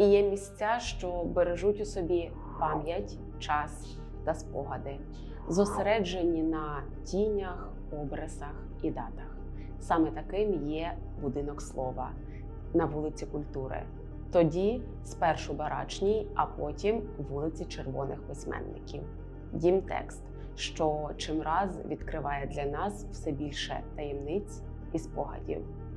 і є місця, що бережуть у собі пам'ять, час та спогади, зосереджені на тінях, образах і датах. Саме таким є будинок слова на вулиці Культури. Тоді спершу барачній, а потім вулиці червоних письменників. Дім текст, що чимраз відкриває для нас все більше таємниць і спогадів. –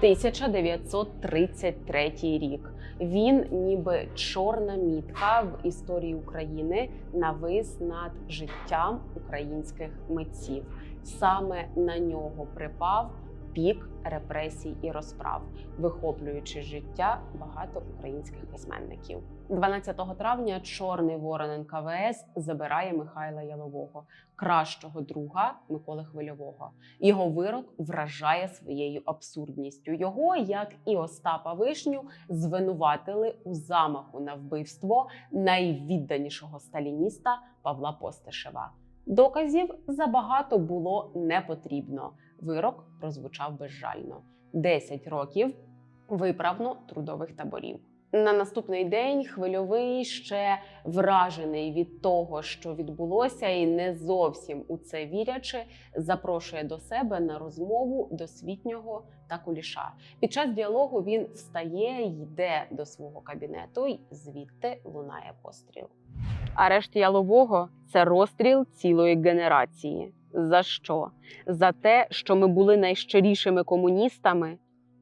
1933 рік. Він, ніби чорна мітка в історії України, навис над життям українських митців. Саме на нього припав пік репресій і розправ, вихоплюючи життя багато українських письменників. 12 травня Чорний Ворон НКВС забирає Михайла Ялового, кращого друга Миколи Хвильового. Його вирок вражає своєю абсурдністю. Його, як і Остапа Вишню, звинуватили у замаху на вбивство найвідданішого сталініста Павла Постишева. Доказів забагато було не потрібно. Вирок прозвучав безжально: 10 років виправно трудових таборів. На наступний день хвильовий ще вражений від того, що відбулося, і не зовсім у це вірячи, запрошує до себе на розмову досвітнього та куліша. Під час діалогу він встає, йде до свого кабінету, і звідти лунає постріл. Арешт ялового це розстріл цілої генерації. За що? За те, що ми були найщирішими комуністами?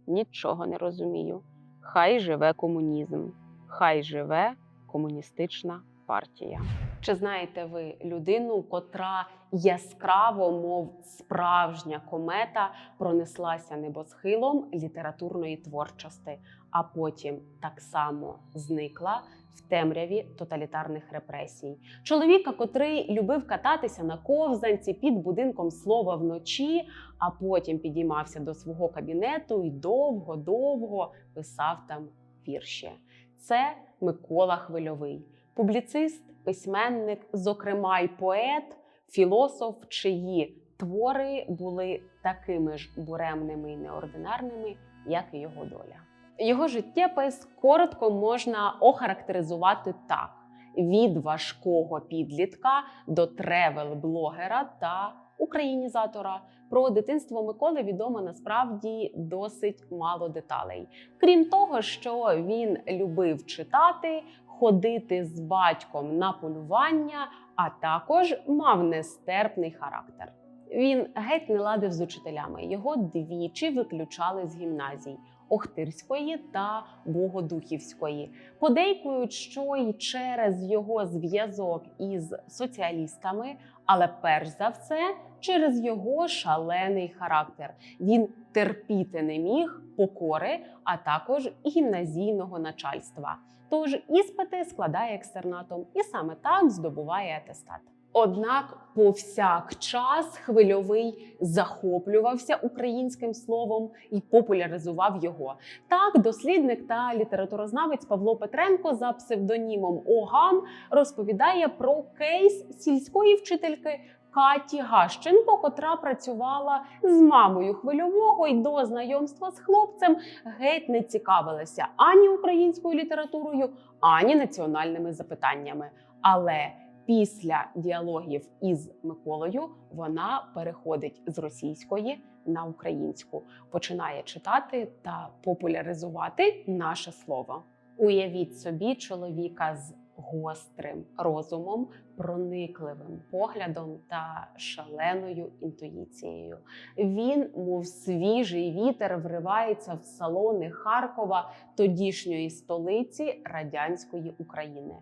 Нічого не розумію. Хай живе комунізм, хай живе комуністична партія. Чи знаєте ви людину, котра яскраво, мов справжня комета, пронеслася небосхилом літературної творчості, а потім так само зникла в темряві тоталітарних репресій? Чоловіка, котрий любив кататися на ковзанці під будинком слова вночі, а потім підіймався до свого кабінету і довго-довго писав там вірші. Це Микола Хвильовий, публіцист, письменник, зокрема й поет, філософ, чиї твори були такими ж буремними і неординарними, як і його доля. Його життєпис коротко можна охарактеризувати так: від важкого підлітка до тревел-блогера та українізатора. Про дитинство Миколи відомо насправді досить мало деталей. Крім того, що він любив читати, ходити з батьком на полювання, а також мав нестерпний характер. Він геть не ладив з учителями. Його двічі виключали з гімназій. Охтирської та Богодухівської подейкують, що й через його зв'язок із соціалістами, але перш за все через його шалений характер. Він терпіти не міг покори, а також гімназійного начальства. Тож іспити складає екстернатом і саме так здобуває атестат. Однак повсякчас хвильовий захоплювався українським словом і популяризував його. Так, дослідник та літературознавець Павло Петренко за псевдонімом Огам розповідає про кейс сільської вчительки Каті Гащенко, котра працювала з мамою хвильового і до знайомства з хлопцем геть не цікавилася ані українською літературою, ані національними запитаннями. Але після діалогів із Миколою вона переходить з російської на українську, починає читати та популяризувати наше слово. Уявіть собі чоловіка з гострим розумом, проникливим поглядом та шаленою інтуїцією. Він, мов свіжий вітер, вривається в салони Харкова, тодішньої столиці радянської України.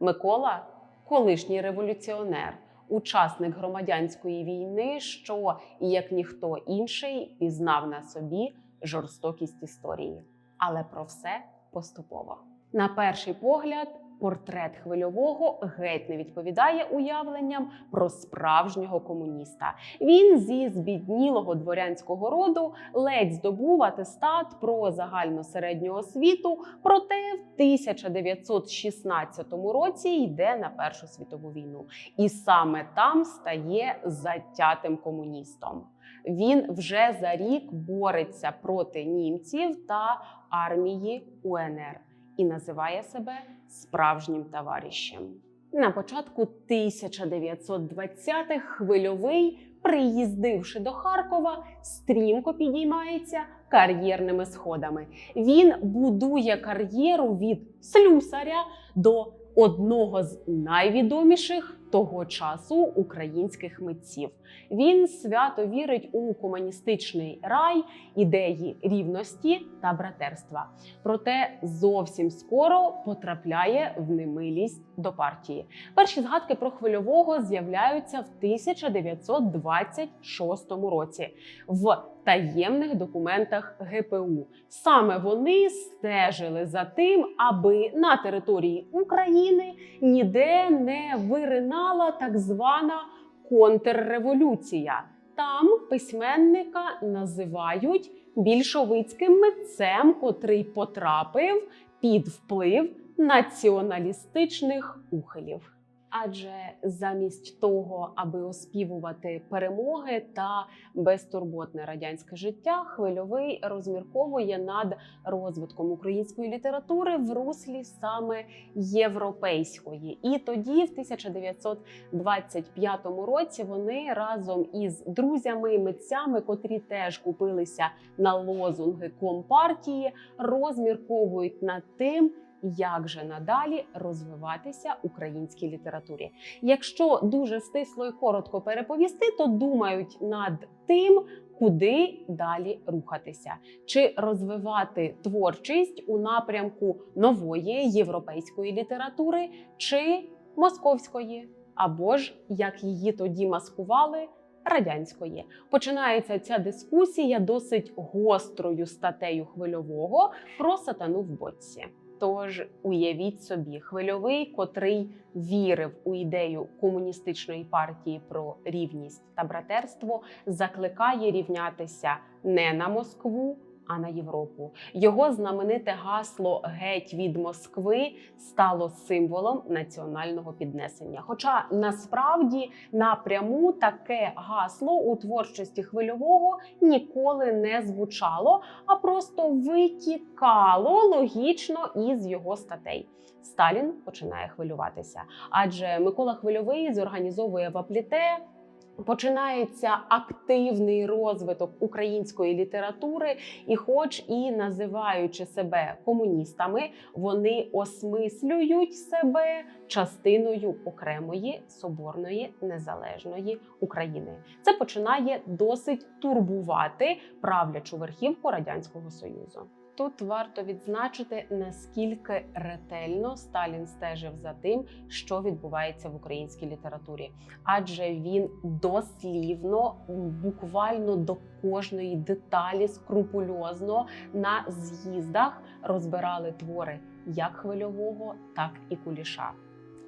Микола колишній революціонер, учасник громадянської війни, що як ніхто інший пізнав на собі жорстокість історії, але про все поступово. На перший погляд, портрет хвильового геть не відповідає уявленням про справжнього комуніста. Він зі збіднілого дворянського роду ледь здобув атестат про загальну середню освіту, проте в 1916 році йде на Першу світову війну, і саме там стає затятим комуністом. Він вже за рік бореться проти німців та армії УНР і називає себе справжнім товаришем. На початку 1920-х хвильовий, приїздивши до Харкова, стрімко підіймається кар'єрними сходами. Він будує кар'єру від слюсаря до одного з найвідоміших того часу українських митців. Він свято вірить у комуністичний рай, ідеї рівності та братерства. Проте зовсім скоро потрапляє в немилість до партії. Перші згадки про хвильового з'являються в 1926 році в таємних документах ГПУ. Саме вони стежили за тим, аби на території України ніде не виринала так звана контрреволюція. Там письменника називають більшовицьким митцем, котрий потрапив під вплив націоналістичних ухилів. Адже замість того, аби оспівувати перемоги та безтурботне радянське життя, хвильовий розмірковує над розвитком української літератури в руслі саме європейської. І тоді, в 1925 році, вони разом із друзями, митцями, котрі теж купилися на лозунги компартії, розмірковують над тим як же надалі розвиватися українській літературі. Якщо дуже стисло і коротко переповісти, то думають над тим, куди далі рухатися, чи розвивати творчість у напрямку нової європейської літератури, чи московської, або ж як її тоді маскували. Радянської починається ця дискусія досить гострою статтею хвильового про сатану в боці. Тож уявіть собі, хвильовий, котрий вірив у ідею комуністичної партії про рівність та братерство, закликає рівнятися не на Москву. А на Європу його знамените гасло геть від Москви стало символом національного піднесення. Хоча насправді напряму таке гасло у творчості хвильового ніколи не звучало, а просто витікало логічно із його статей. Сталін починає хвилюватися, адже Микола Хвильовий зорганізовує в Апліте. Починається активний розвиток української літератури, і, хоч і називаючи себе комуністами, вони осмислюють себе частиною окремої соборної незалежної України. Це починає досить турбувати правлячу верхівку радянського союзу. Тут варто відзначити, наскільки ретельно Сталін стежив за тим, що відбувається в українській літературі, адже він дослівно, буквально до кожної деталі, скрупульозно на з'їздах розбирали твори як хвильового, так і куліша.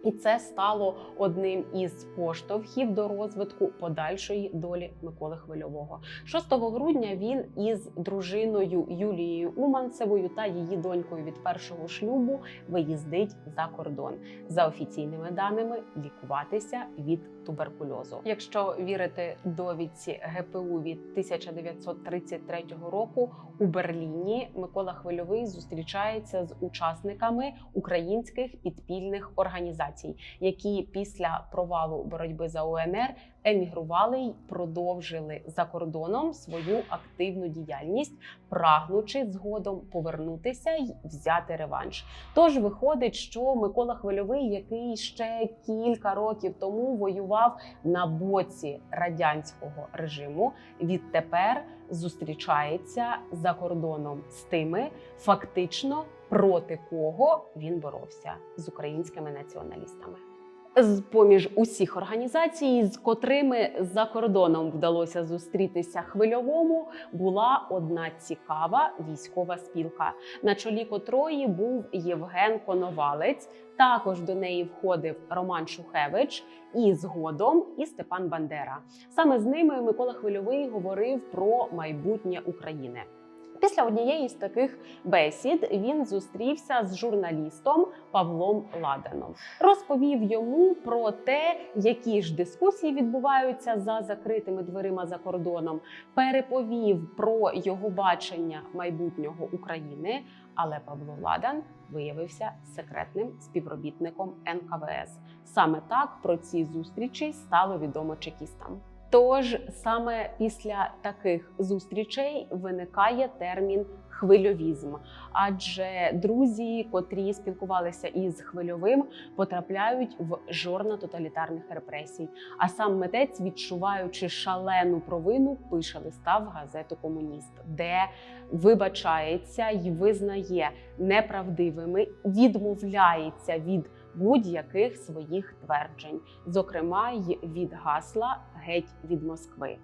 І це стало одним із поштовхів до розвитку подальшої долі Миколи Хвильового. 6 грудня він із дружиною Юлією Уманцевою та її донькою від першого шлюбу виїздить за кордон за офіційними даними лікуватися від туберкульозу. Якщо вірити довідці ГПУ від 1933 року у Берліні, Микола Хвильовий зустрічається з учасниками українських підпільних організацій, які після провалу боротьби за УНР емігрували й продовжили за кордоном свою активну діяльність, прагнучи згодом повернутися й взяти реванш. Тож виходить, що Микола Хвильовий, який ще кілька років тому воював на боці радянського режиму, відтепер зустрічається за кордоном з тими, фактично проти кого він боровся з українськими націоналістами. З поміж усіх організацій, з котрими за кордоном вдалося зустрітися хвильовому, була одна цікава військова спілка, на чолі котрої був Євген Коновалець. Також до неї входив Роман Шухевич і згодом і Степан Бандера. Саме з ними Микола Хвильовий говорив про майбутнє України. Після однієї з таких бесід він зустрівся з журналістом Павлом Ладаном. Розповів йому про те, які ж дискусії відбуваються за закритими дверима за кордоном. Переповів про його бачення майбутнього України. Але Павло Ладан виявився секретним співробітником НКВС. Саме так про ці зустрічі стало відомо чекістам. Тож саме після таких зустрічей виникає термін хвильовізм, адже друзі, котрі спілкувалися із хвильовим, потрапляють в жорна тоталітарних репресій. А сам митець, відчуваючи шалену провину, пише листа в газету Комуніст, де вибачається й визнає неправдивими, відмовляється від будь-яких своїх тверджень, зокрема й від гасла геть від Москви.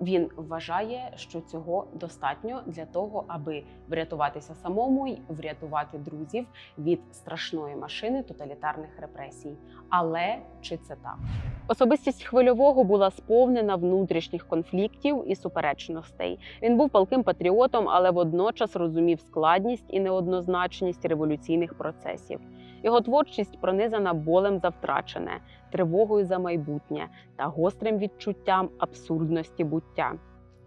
Він вважає, що цього достатньо для того, аби врятуватися самому й врятувати друзів від страшної машини тоталітарних репресій. Але чи це так? Особистість хвильового була сповнена внутрішніх конфліктів і суперечностей. Він був палким патріотом, але водночас розумів складність і неоднозначність революційних процесів. Його творчість пронизана болем за втрачене, тривогою за майбутнє та гострим відчуттям абсурдності буття.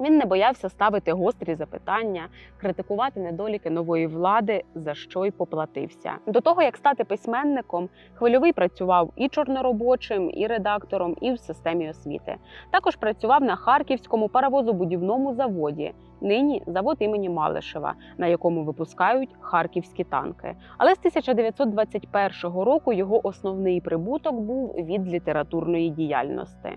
Він не боявся ставити гострі запитання, критикувати недоліки нової влади, за що й поплатився. До того як стати письменником, хвильовий працював і чорноробочим, і редактором, і в системі освіти. Також працював на харківському паровозобудівному заводі. Нині завод імені Малишева, на якому випускають харківські танки. Але з 1921 року його основний прибуток був від літературної діяльності.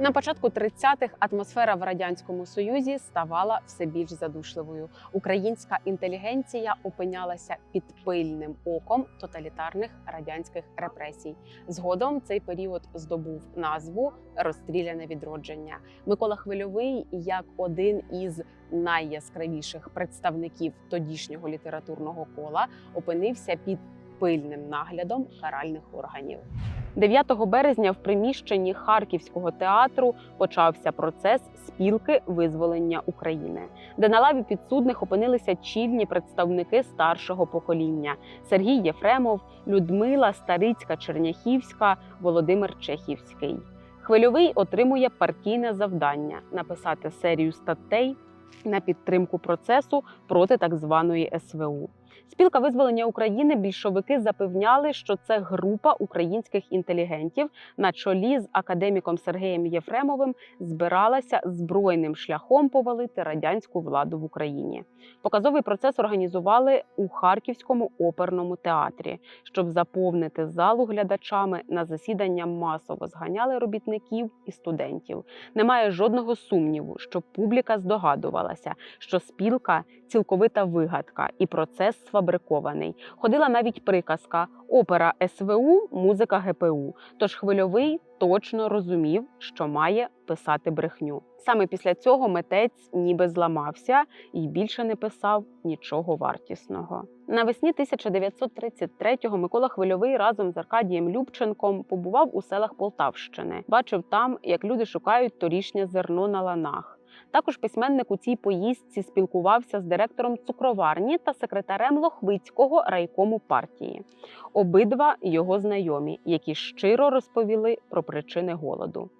На початку 30-х атмосфера в радянському союзі ставала все більш задушливою. Українська інтелігенція опинялася під пильним оком тоталітарних радянських репресій. Згодом цей період здобув назву Розстріляне відродження. Микола Хвильовий, як один із найяскравіших представників тодішнього літературного кола, опинився під пильним наглядом каральних органів. 9 березня в приміщенні Харківського театру почався процес спілки визволення України, де на лаві підсудних опинилися чільні представники старшого покоління: Сергій Єфремов, Людмила Старицька Черняхівська, Володимир Чехівський. Хвильовий отримує партійне завдання написати серію статей на підтримку процесу проти так званої СВУ. Спілка визволення України більшовики запевняли, що це група українських інтелігентів на чолі з академіком Сергієм Єфремовим збиралася збройним шляхом повалити радянську владу в Україні. Показовий процес організували у Харківському оперному театрі, щоб заповнити залу глядачами на засідання масово зганяли робітників і студентів. Немає жодного сумніву, що публіка здогадувалася, що спілка цілковита вигадка і процес сфабрикований. Ходила навіть приказка опера СВУ, музика ГПУ. Тож хвильовий точно розумів, що має писати брехню. Саме після цього митець ніби зламався і більше не писав нічого вартісного. Навесні 1933-го Микола Хвильовий разом з Аркадієм Любченком побував у селах Полтавщини. Бачив там, як люди шукають торішнє зерно на ланах. Також письменник у цій поїздці спілкувався з директором цукроварні та секретарем Лохвицького райкому партії. Обидва його знайомі, які щиро розповіли про причини голоду.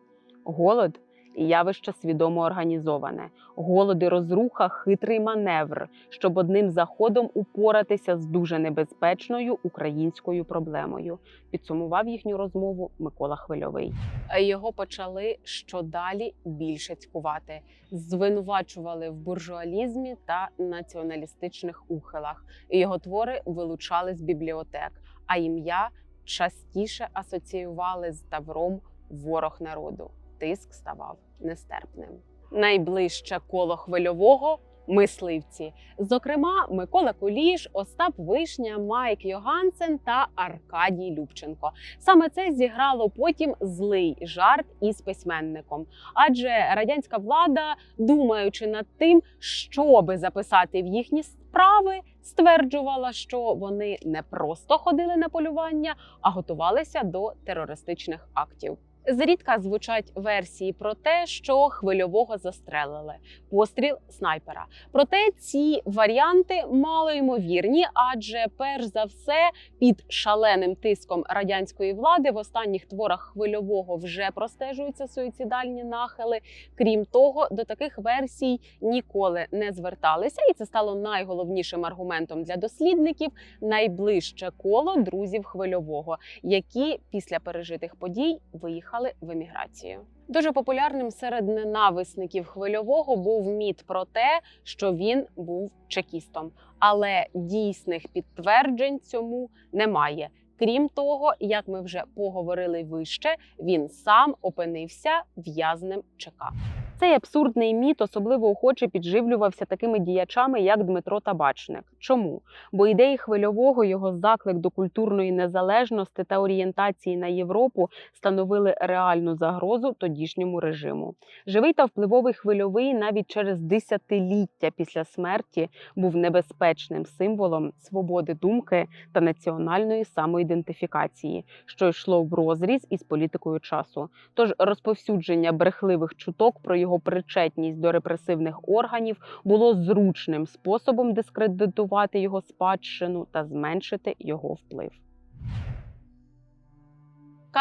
Голод явище свідомо організоване. Голод і розруха хитрий маневр, щоб одним заходом упоратися з дуже небезпечною українською проблемою. Підсумував їхню розмову Микола Хвильовий. Його почали щодалі більше цькувати, звинувачували в буржуалізмі та націоналістичних ухилах. Його твори вилучали з бібліотек, а ім'я частіше асоціювали з тавром ворог народу. Тиск ставав нестерпним. Найближче коло хвильового мисливці. Зокрема, Микола Куліш, Остап Вишня, Майк Йогансен та Аркадій Любченко. Саме це зіграло потім злий жарт із письменником. Адже радянська влада, думаючи над тим, що би записати в їхні справи, стверджувала, що вони не просто ходили на полювання, а готувалися до терористичних актів. Зрідка звучать версії про те, що хвильового застрелили постріл снайпера. Проте ці варіанти мало ймовірні, адже перш за все під шаленим тиском радянської влади в останніх творах хвильового вже простежуються суїцидальні нахили. Крім того, до таких версій ніколи не зверталися, і це стало найголовнішим аргументом для дослідників найближче коло друзів хвильового, які після пережитих подій виїхали в еміграцію. Дуже популярним серед ненависників хвильового був міт про те, що він був чекістом, але дійсних підтверджень цьому немає. Крім того, як ми вже поговорили вище, він сам опинився в'язнем ЧК. Цей абсурдний міт особливо охоче підживлювався такими діячами, як Дмитро Табачник. Чому? Бо ідеї хвильового його заклик до культурної незалежності та орієнтації на Європу становили реальну загрозу тодішньому режиму. Живий та впливовий хвильовий навіть через десятиліття після смерті був небезпечним символом свободи думки та національної самоідентифікації, що йшло в розріз із політикою часу. Тож розповсюдження брехливих чуток про його причетність до репресивних органів було зручним способом дискредитувати його спадщину та зменшити його вплив.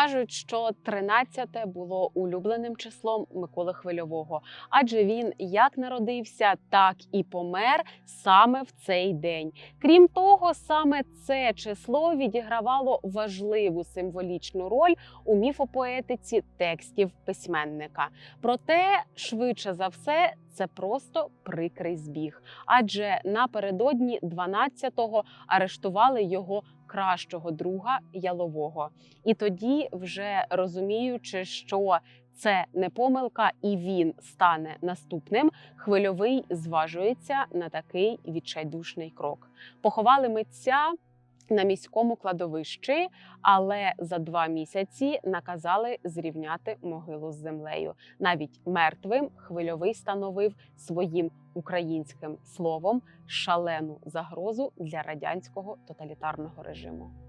Кажуть, що 13 було улюбленим числом Миколи Хвильового, адже він як народився, так і помер саме в цей день. Крім того, саме це число відігравало важливу символічну роль у міфопоетиці текстів письменника. Проте, швидше за все, це просто прикрий збіг, адже напередодні 12-го арештували його кращого друга ялового. І тоді, вже розуміючи, що це не помилка, і він стане наступним. Хвильовий зважується на такий відчайдушний крок. Поховали митця. На міському кладовищі, але за два місяці наказали зрівняти могилу з землею. Навіть мертвим хвильовий становив своїм українським словом шалену загрозу для радянського тоталітарного режиму.